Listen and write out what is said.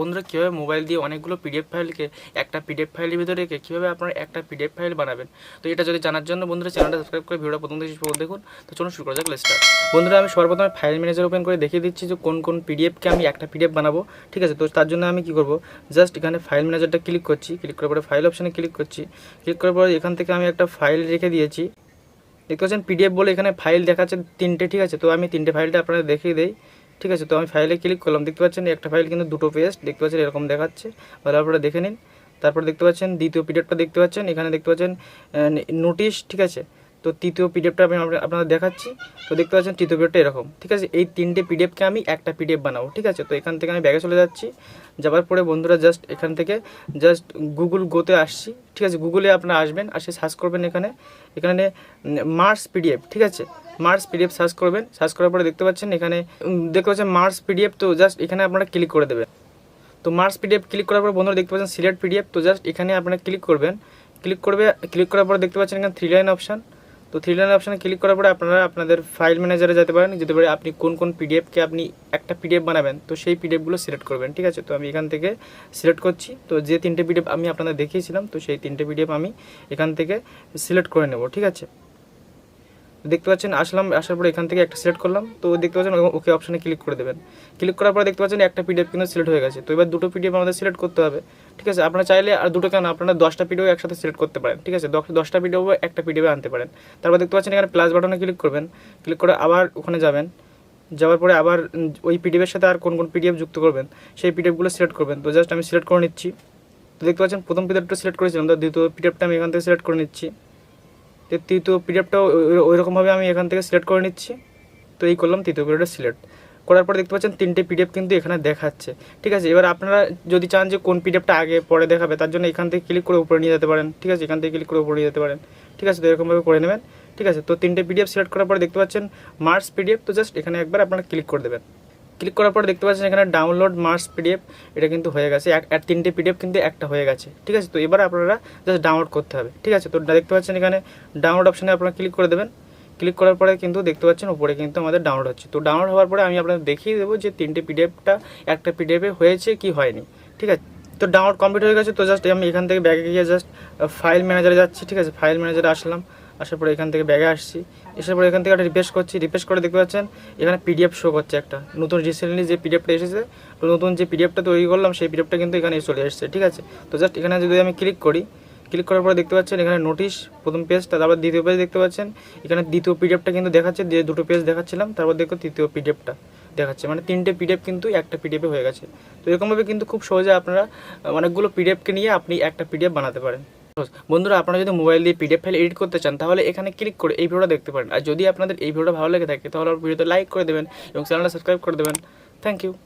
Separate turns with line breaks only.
বন্ধুরা, কীভাবে মোবাইল দিয়ে অনেকগুলো পিডিএফ ফাইলকে একটা পিডিএফ ফাইলের ভিতরে রেখে কীভাবে আপনারা একটা পিডিএফ ফাইল বানাবেন? তো এটা যদি জানার জন্য বন্ধুরা চ্যানেলটা সাবস্ক্রাইব করে ভিডিওটা প্রথম থেকে দেখুন। তো চলুন শুরু করা যাক স্টার্ট বন্ধুরা, আমি সর্বপ্রথমে ফাইল ম্যানেজার ওপেন করে দেখিয়ে দিচ্ছি যে কোন কোন পিডিএফকে আমি একটা পিডিএফ বানাবো, ঠিক আছে? তো তার জন্য আমি কি করব? জাস্ট এখানে ফাইল ম্যানেজারটা ক্লিক করছি ক্লিক করার পরে ফাইল অপশানে ক্লিক করছি। ক্লিক করার পরে এখান থেকে আমি একটা ফাইল রেখে দিয়েছি। দেখতে পাচ্ছেন পিডিএফ বলে এখানে ফাইল দেখাচ্ছে তিনটে, ঠিক আছে? তো আমি তিনটে ফাইলটা আপনাদের দেখিয়ে দিই। ঠিক আছে, তো আমি ফাইলে ক্লিক করলাম। দেখতে পাচ্ছেন একটা ফাইল কিন্তু দুটো পেস্ট দেখতে পাচ্ছেন এরকম দেখাচ্ছে। ভালো আপনারা দেখে নিন। তারপর দেখতে পাচ্ছেন দ্বিতীয় পিরিয়ডটা দেখতে পাচ্ছেন। এখানে দেখতে পাচ্ছেন নোটিশ ঠিক আছে? তো তৃতীয় পিডিএফটা আমি আপনা- আপনাদের দেখাচ্ছি। তো দেখতে পাচ্ছেন তৃতীয় পিডিএফটা এরকম। ঠিক আছে? এই তিনটে পিডিএফকে আমি একটা পিডিএফ বানাবো। ঠিক আছে? তো এখান থেকে আমি ব্যাগে চলে যাচ্ছি। যাওয়ার পরে বন্ধুরা জাস্ট এখান থেকে জাস্ট গুগল গোতে আসছি। ঠিক আছে? গুগলে আপনারা আসবেন, আসে সার্চ করবেন এখানে। এখানে মার্স পিডিএফ ঠিক আছে? মার্স পিডিএফ সার্চ করবেন। সার্চ করার পরে দেখতে পাচ্ছেন এখানে দেখতে পাচ্ছেন মার্স পিডিএফ তো জাস্ট এখানে আপনারা ক্লিক করে দেবেন। তো মার্স পিডিএফ ক্লিক করার পর বন্ধুরা দেখতে পাচ্ছেন সিলেক্ট পিডিএফ তো জাস্ট এখানে আপনারা ক্লিক করবেন। ক্লিক করবে ক্লিক করার পর দেখতে পাচ্ছেন এখানে থ্রি লাইন অপশান তো থ্রি লাইন অপশানে ক্লিক করার পরে আপনারা আপনাদের ফাইল ম্যানেজারে যেতে পারেন। যেতে পারে আপনি কোন কোন পিডিএফকে আপনি একটা পিডিএফ বানাবেন, তো সেই পিডিএফগুলো সিলেক্ট করবেন, ঠিক আছে? তো আমি এখান থেকে সিলেক্ট করছি। তো যে তিনটে পিডিএফ আমি আপনাদের দেখিয়েছিলাম, তো সেই তিনটে পিডিএফ আমি এখান থেকে সিলেক্ট করে নেব, ঠিক আছে? দেখতে পাচ্ছেন, আসলাম, আসার পরে এখান থেকে একটা সিলেক্ট করলাম। তো দেখতে পাচ্ছেন ওকে অপশানে ক্লিক করে দেবেন। ক্লিক করার পরে দেখতে পাচ্ছেন একটা পিডিএফ কিন্তু সিলেক্ট হয়ে গেছে। তো এবার দুটো পিডিএফ আমাদের সিলেক্ট করতে হবে। ঠিক আছে? আপনারা চাইলে আর দুটো কেন? আপনারা দশটা পিডিও একসাথে সিলেক্ট করতে পারেন, ঠিক আছে? দশ- দশটা পিডিও একটা পিডিও আনতে পারেন। তারপর দেখতে পাচ্ছেন এখানে প্লাস বাটনে ক্লিক করবেন। ক্লিক করে আবার ওখানে যাবেন। যাওয়ার পরে আবার ওই পিডিএফের সাথে আর কোন কোন পিডিএফ যুক্ত করবেন, সেই পিডিএফগুলো সিলেক্ট করবেন। তো জাস্ট আমি সিলেক্ট করে নিচ্ছি। তো দেখতে পাচ্ছেন প্রথম পিডিএফটা সিলেক্ট করেছিলাম, তো দ্বিতীয় পিডিএফটা আমি এখান থেকে সিলেক্ট করে নিচ্ছি। তো তৃতীয় পিডিএফটাও ওই রকমভাবে আমি এখান থেকে সিলেক্ট করে নিচ্ছি। তো এই করলাম, তৃতীয় পিরিয়ডটা সিলেক্ট করার পরে দেখতে পাচ্ছেন তিনটে পিডিএফ কিন্তু এখানে দেখাচ্ছে। ঠিক আছে, এবার আপনারা যদি চান যে কোন পিডিএফটা আগে, পরে দেখাবে, তার জন্য এখান থেকে ক্লিক করে উপরে নিয়ে যেতে পারেন। ঠিক আছে, এখান থেকে ক্লিক করে উপরে নিয়ে যেতে পারেন। ঠিক আছে, তো এরকমভাবে করে নেবেন। ঠিক আছে, তো তিনটে পিডিএফ সিলেক্ট করার পরে দেখতে পাচ্ছেন মার্স পিডিএফ তো জাস্ট এখানে একবার আপনারা ক্লিক করে দেবেন। ক্লিক করার পর দেখতে পাচ্ছেন এখানে ডাউনলোড মার্স পিডিএফ এটা কিন্তু হয়ে গেছে। এক তিনটে পিডিএফ কিন্তু একটা হয়ে গেছে। ঠিক আছে, তো এবার আপনারা জাস্ট ডাউনলোড করতে হবে। ঠিক আছে, তো দেখতে পাচ্ছেন এখানে ডাউনলোড অপশানে আপনারা ক্লিক করে দেবেন। ক্লিক করার পরে কিন্তু দেখতে পাচ্ছেন উপরে কিন্তু আমাদের ডাউনলোড হচ্ছে। তো ডাউনলোড হওয়ার পরে আমি আপনাদের দেখিয়ে দেবো যে তিনটে পিডিএফটা একটা পিডিএফে হয়েছে কি হয়নি। ঠিক আছে? তো ডাউনলোড কমপ্লিট হয়ে গেছে, তো জাস্ট আমি এখান থেকে ব্যাগে গিয়ে জাস্ট ফাইল ম্যানেজারে যাচ্ছি, ঠিক আছে? ফাইল ম্যানেজারে আসলাম, আসার পরে এখান থেকে ব্যাগে আসছি। এসার পরে এখান থেকে একটা রিফ্রেশ করছি রিফ্রেশ করে দেখতে পাচ্ছেন, এখানে পিডিএফ শো করছে একটা। নতুন রিসেন্টলি যে পিডিএফটা এসেছে, তো নতুন যে পিডিএফটা তৈরি করলাম, সেই পিডিএফটা কিন্তু এখানে চলে এসেছে, ঠিক আছে? তো জাস্ট এখানে যদি আমি ক্লিক করি ক্লিক করার পরে দেখতে পাচ্ছেন এখানে নোটিশ প্রথম পেজটা তারপর দ্বিতীয় পেজ দেখতে পাচ্ছেন। এখানে দ্বিতীয় পিডিএফটা কিন্তু দেখাচ্ছে, যে দুটো পেজ দেখাচ্ছিলাম, তারপর দেখো তৃতীয় পিডিএফটা দেখাচ্ছে। মানে তিনটে পিডিএফ কিন্তু একটা পিডিএফে হয়ে গেছে। তো এরকমভাবে কিন্তু খুব সহজে আপনারা অনেকগুলো পিডিএফকে নিয়ে আপনি একটা পিডিএফ বানাতে পারেন। বন্ধুরা, আপনারা যদি মোবাইল দিয়ে পিডিএফ ফাইল এডিট করতে চান, তাহলে এখানে ক্লিক করে এই ভিডিওটা দেখতে পারেন। আর যদি আপনাদের এই ভিডিওটা ভালো লেগে থাকে, তাহলে ভিডিওতে লাইক করে দেবেন এবং চ্যানেলটা সাবস্ক্রাইব করে দেবেন। Thank you